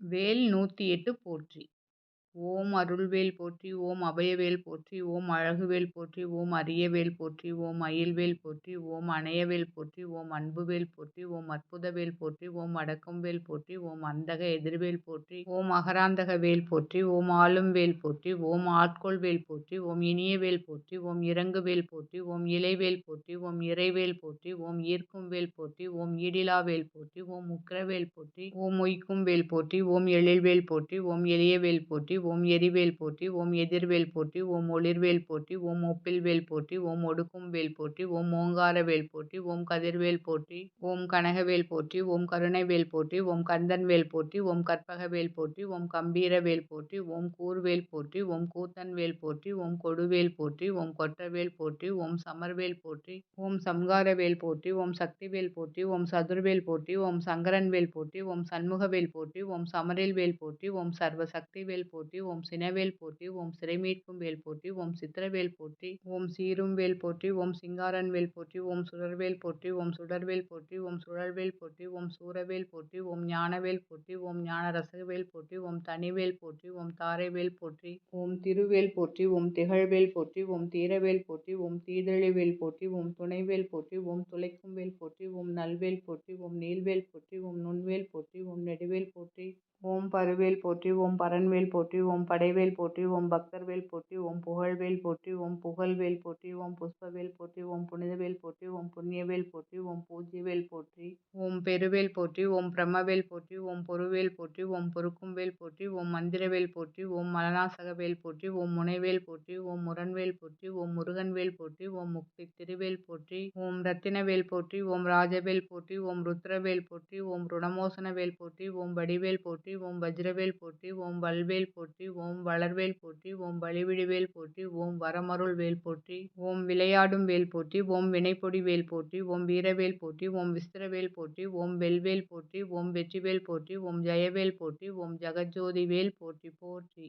வேல் நூற்றி எட்டு போற்றி. ஓம் அருள்வேல் போற்றி ஓம் அபயவேல் போற்றி ஓம் அழகுவேல் போற்றி ஓம் அரியவேல் போற்றி ஓம் அயில்வேல் போற்றி ஓம் அணையவேல் போற்றி ஓம் அன்புவேல் போற்றி ஓம் அற்புதவேல் போற்றி ஓம் அடக்கம்வேல் போற்றி ஓம் அந்தக எதிர்வேல் போற்றி ஓம் அகராந்தக வேல் போற்றி ஓம் ஆளும் வேல் போற்றி ஓம் ஆட்கொள் வேல் போற்றி ஓம் இனியவேல் போற்றி ஓம் இறங்குவேல் போற்றி ஓம் இலைவேல் போற்றி ஓம் இறைவேல் போற்றி ஓம் ஈர்க்கும் வேல் போற்றி ஓம் ஈடிலா வேல் போற்றி ஓம் உக்கிரவேல் போற்றி ஓம் ஒய்க்கும் வேல் போற்றி ஓம் எழில்வேல் போற்றி ஓம் எளியவேல் போற்றி ஓம் எரிவேல் போற்றி ஓம் எதிர்வேல் போற்றி ஓம் ஒளிர்வேல் போற்றி ஓம் ஒப்பில்வேல் போற்றி ஓம் ஒடுக்கும் வேல் போற்றி ஓம் ஓங்காரவேல் போற்றி ஓம் கதிர்வேல் போற்றி ஓம் கனகவேல் போற்றி ஓம் கருணைவேல் போற்றி ஓம் கந்தன்வேல் போற்றி ஓம் கற்பகவேல் போற்றி ஓம் கம்பீரவேல் போற்றி ஓம் கூர்வேல் போற்றி ஓம் கூத்தன்வேல் போற்றி ஓம் கொடுவேல் போற்றி ஓம் கொற்றவேல் போற்றி ஓம் சமர்வேல் போற்றி ஓம் சம்காரவேல் போற்றி ஓம் சக்திவேல் போற்றி ஓம் சதுர்வேல் போற்றி ஓம் சங்கரன்வேல் போற்றி ஓம் சண்முகவேல் போற்றி ஓம் சமரில்வேல் போற்றி ஓம் சர்வ சக்திவேல் போற்றி போற்றி ஓம் சினவேல் போற்றி ஓம் சிறைமீட்கும் வேல் போற்றி ஓம் சித்திரவேல் போற்றி ஓம் சீரும் வேல் போற்றி ஓம் சிங்காரன் வேல் போற்றி ஓம் சுடர்வேல் போற்றி ஓம் சுடர்வேல் போற்றி ஓம் சுழல்வேல் போற்றி ஓம் சூரவேல் போற்றி ஓம் ஞானவேல் போற்றி ஓம் ஞான ரசகவேல் போற்றி ஓம் தனிவேல் போற்றி ஓம் தாரைவேல் போற்றி ஓம் திருவேல் போற்றி ஓம் திகழ்வேல் போற்றி ஓம் தீரவேல் போற்றி ஓம் தீதழிவேல் போற்றி ஓம் துணைவேல் போற்றி ஓம் துளைக்கும் வேல் போற்றி ஓம் நல்வேல் போற்றி ஓம் நீல்வேல் போற்றி ஓம் நுண்வேல் போற்றி ஓம் நெடுவேல் போற்றி ஓம் பருவேல் போற்றி ஓம் பரன்வேல் போற்றி ஓம் படைவேல் போற்றி ஓம் பக்தர்வேல் போற்றி ஓம் புகழ்வேல் போற்றி ஓம் புகழ்வேல் போற்றி ஓம் புஷ்பவேல் போற்றி ஓம் புனிதவேல் போற்றி ஓம் புண்ணியவேல் போற்றி ஓம் பூஜ்யவேல் போற்றி ஓம் பெருவேல் போற்றி ஓம் பிரம்மவேல் போற்றி ஓம் பொருவேல் போற்றி ஓம் பொறுக்கும்வேல் போற்றி ஓம் மந்திரவேல் போற்றி ஓம் மலநாசகவேல் போற்றி ஓம் முனைவேல் போற்றி ஓம் முரண்வேல் போற்றி ஓம் முருகன்வேல் போற்றி ஓம் முக்தி திருவேல் போற்றி ஓம் ரத்தினவேல் போற்றி ஓம் ராஜவேல் போற்றி ஓம் ருத்ரவேல் போற்றி ஓம் ருணமோசனவேல் போற்றி ஓம் வடிவேல் போற்றி ஓம் வஜ்ரவேல் போற்றி ஓம் வல்வேல் போற்றி ஓம் வளர்வேல் போற்றி ஓம் வழிவிடுவேல் போற்றி ஓம் வரமருள் வேல் போற்றி ஓம் விளையாடும் வேல் போற்றி ஓம் வினைப்பொடி வேல் போற்றி ஓம் வீரவேல் போற்றி ஓம் விஸ்திரவேல் போற்றி ஓம் வெல்வேல் போற்றி ஓம் வெற்றிவேல் போற்றி ஓம் ஜெயவேல் போற்றி ஓம் ஜெகஜோதி வேல் போற்றி போற்றி